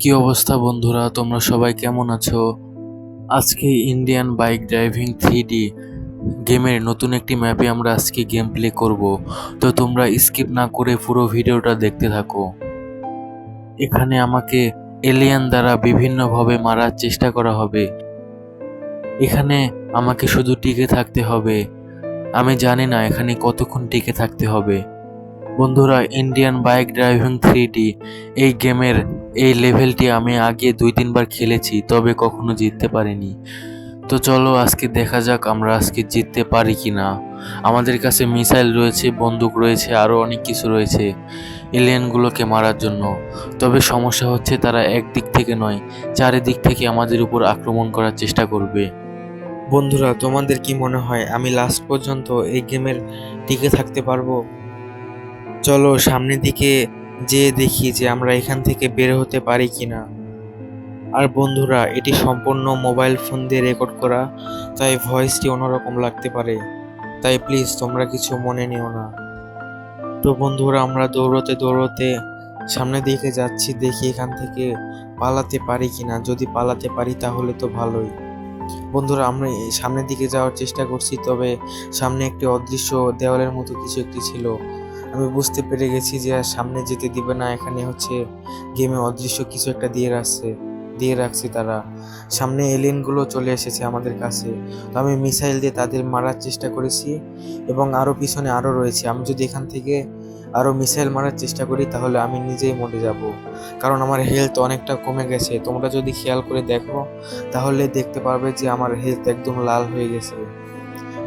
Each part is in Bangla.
কি অবস্থা বন্ধুরা? তোমরা সবাই কেমন আছো? আজকে ইন্ডিয়ান বাইক ড্রাইভিং থ্রি গেমের নতুন একটি ম্যাপে আমরা আজকে গেম প্লে করব। তো তোমরা স্কিপ না করে পুরো ভিডিওটা দেখতে থাকো। এখানে আমাকে এলিয়ান দ্বারা বিভিন্নভাবে মারার চেষ্টা করা হবে। এখানে আমাকে শুধু টিকে থাকতে হবে। আমি জানি না এখানে কতক্ষণ টিকে থাকতে হবে। বন্ধুরা ইন্ডিয়ান বাইক ড্রাইভিং থ্রি এই গেমের এই লেভেলটি আমি আগে দুই, তিনবার খেলেছি, তবে কখনো জিততে পারিনি। তো চলো আজকে দেখা যাক আমরা আজকে জিততে পারি কি না আমাদের কাছে মিসাইল রয়েছে, বন্দুক রয়েছে আরও অনেক কিছু রয়েছে এলিয়েনগুলোকে মারার জন্য। তবে সমস্যা হচ্ছে তারা একদিক থেকে নয়, চারিদিক থেকে আমাদের উপর আক্রমণ করার চেষ্টা করবে। বন্ধুরা, তোমাদের কি মনে হয় আমি লাস্ট পর্যন্ত এই গেমের টিকে থাকতে পারব? চলো সামনের দিকে যেয়ে দেখি যে আমরা এখান থেকে বের হতে পারি কিনা। আর বন্ধুরা, এটি সম্পূর্ণ মোবাইল ফোন দিয়ে রেকর্ড করা, তাই ভয়েসটি অন্যরকম লাগতে পারে। তাই প্লিজ, তোমরা কিছু মনে নিও না। তো বন্ধুরা, আমরা দৌড়তে দৌড়তে সামনের দিকে যাচ্ছি, দেখি এখান থেকে পালাতে পারি কিনা। যদি পালাতে পারি, তাহলে তো ভালোই। বন্ধুরা, আমরা সামনের দিকে যাওয়ার চেষ্টা করছি, তবে সামনে একটি অদৃশ্য দেওয়ালের মতো কিছু একটি ছিল। আমি বুঝতে পেরে গেছি যে আর সামনে যেতে দিবে না। এখানে হচ্ছে গেমে অদৃশ্য কিছু একটা দিয়ে রাখছে দিয়ে রাখছে তারা। সামনে এলিয়েনগুলো চলে এসেছে আমাদের কাছে। তো আমি মিসাইল দিয়ে তাদের মারার চেষ্টা করেছি এবং আরও পিছনে আরও রয়েছে। আমি যদি এখান থেকে আরও মিসাইল মারার চেষ্টা করি, তাহলে আমি নিজেই মরে যাব। কারণ আমার হেলথ অনেকটা কমে গেছে। তোমরা যদি খেয়াল করে দেখো, তাহলে দেখতে পারবে যে আমার হেলথ একদম লাল হয়ে গেছে।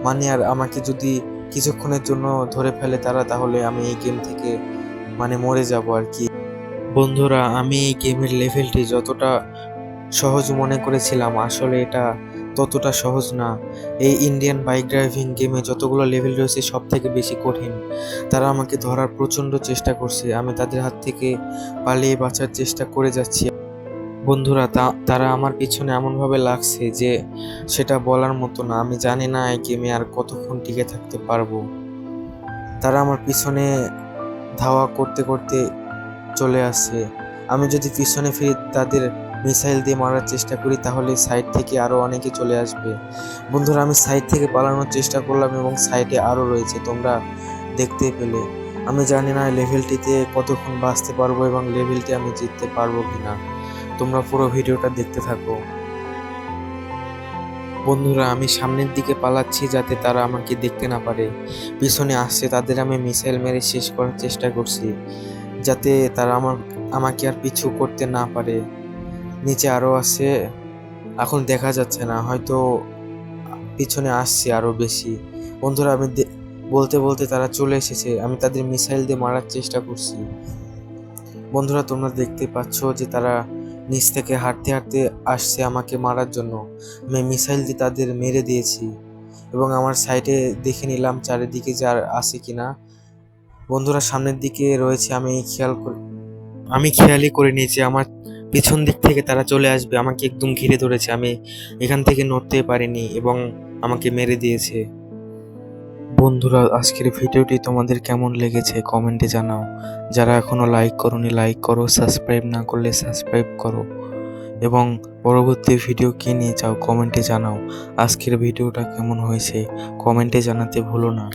মানে আর আমাকে যদি কিছুক্ষণের জন্য ধরে ফেলে তারা, তাহলে আমি এই গেম থেকে মানে মরে যাব আর কি। বন্ধুরা, আমি এই গেমের লেভেলটি যতটা সহজ মনে করেছিলাম, আসলে এটা ততটা সহজ না। এই ইন্ডিয়ান বাইক ড্রাইভিং গেমে যতগুলো লেভেল রয়েছে সব থেকে বেশি কঠিন। তারা আমাকে ধরার প্রচণ্ড চেষ্টা করছে, আমি তাদের হাত থেকে পালিয়ে বাঁচার চেষ্টা করে যাচ্ছি। বন্ধুরা তারা আমার পিছনে এমনভাবে লাগছে যে সেটা বলার মতো না। আমি জানি না এই গেমে আর কতক্ষণ টিকে থাকতে পারব। তারা আমার পিছনে ধাওয়া করতে করতে চলে আসছে। আমি যদি পিছনে ফিরে তাদের মিসাইল দিয়ে মারার চেষ্টা করি, তাহলে সাইড থেকে আরও অনেকে চলে আসবে। বন্ধুরা, আমি সাইড থেকে পালানোর চেষ্টা করলাম এবং সাইডে আরও রয়েছে, তোমরা দেখতে পেলে। আমি জানি না লেভেলটিতে কতক্ষণ বাঁচতে পারব এবং লেভেলটি আমি জিততে পারব কিনা। তোমরা পুরো ভিডিওটা দেখতে থাকো। বন্ধুরা, আমি সামনের দিকে পালাচ্ছি যাতে তারা আমাকে দেখতে না পারে। পিছনে আসছে তাদের আমি মিসাইল মেরে শেষ করার চেষ্টা করছি, যাতে তারা আমার, আমাকে আর পিছু করতে না পারে। নিচে আরও আছে, এখন দেখা যাচ্ছে না, হয়তো পিছনে আসছে আরও বেশি। বন্ধুরা, আমি বলতে বলতে তারা চলে এসেছে, আমি তাদের মিসাইল দিয়ে মারার চেষ্টা করছি। বন্ধুরা, তোমরা দেখতে পাচ্ছ যে তারা নিচ থেকে হাঁটতে হাঁটতে আসছে আমাকে মারার জন্য। আমি মিসাইল দিয়ে তাদের মেরে দিয়েছি এবং আমার সাইডে দেখে নিলাম চারিদিকে যে আর আছে কিনা। বন্ধুরা, সামনের দিকে রয়েছে, আমি খেয়াল আমি খেয়ালই করে নিয়েছি আমার পিছন দিক থেকে তারা চলে আসবে। আমাকে একদম ঘিরে ধরেছে। আমি এখান থেকে নড়তে পারিনি এবং আমাকে মেরে দিয়েছে। বন্ধুরা, আজকের ভিডিওটি তোমাদের কেমন লেগেছে কমেন্টে জানাও। যারা এখনও লাইক করনি লাইক করো সাবস্ক্রাইব না করলে সাবস্ক্রাইব করো। এবং পরবর্তী ভিডিও কী নিয়ে চাও কমেন্টে জানাও। আজকের ভিডিওটা কেমন হয়েছে কমেন্টে জানাতে ভুলো না।